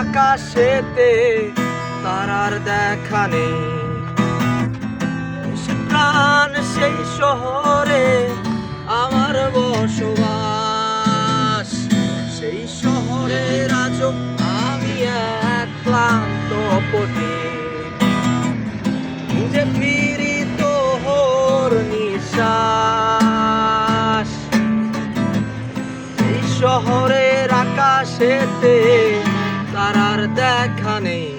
আকাশেতে তারার দেখা নেই। প্রাণ সেই শহরে আমার বসবাস। সেই শহরে আজ আমি এক ক্লান্ত পথিক খুঁজে ফিরি তোহর নিঃশ্বাস। এই শহরের আকাশেতে তারার দেখা নেই।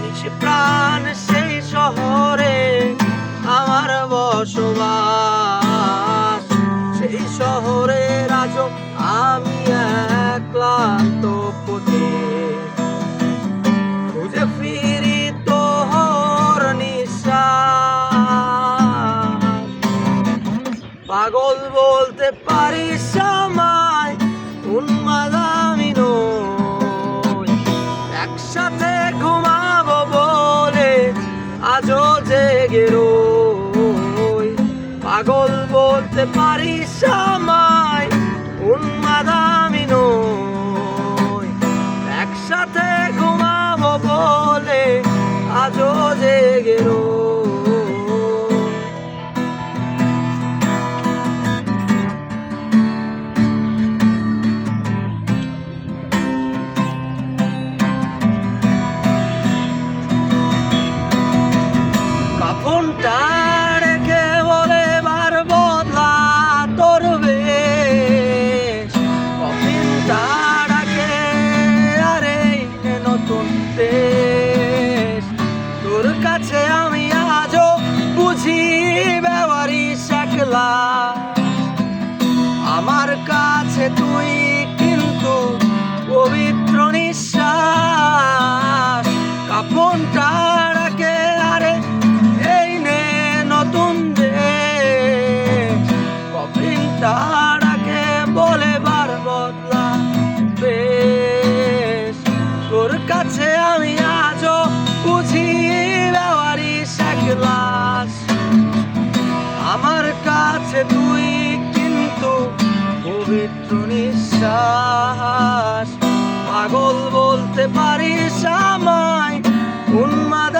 নিশে প্রাণ সেই শহরে আমার বসবাস। সেই শহরে রাজ আমি এক ক্লান্ত খুঁজে ফিরি তোহর নিঃশ্বাস। পাগল বলতে পারিস একসাথে ঘুমাবো বলে আজও জেগে রই। পাগল বলতে পারিস আমায় কাছে আমি আজও বুঝি ব্যবহারি শাকলা আমার কাছে তুই কিন্তু পবিত্র নিঃশ্বাস। কাপনটা রাখে, আরে এই নে নতুন দেশ কফিনটা রাখে বলে বার বদলা বেশ। তোর কাছে আমি পবিত্র নিঃশ্বাস। পাগল বলতে পারিস আমায় উন্মাদ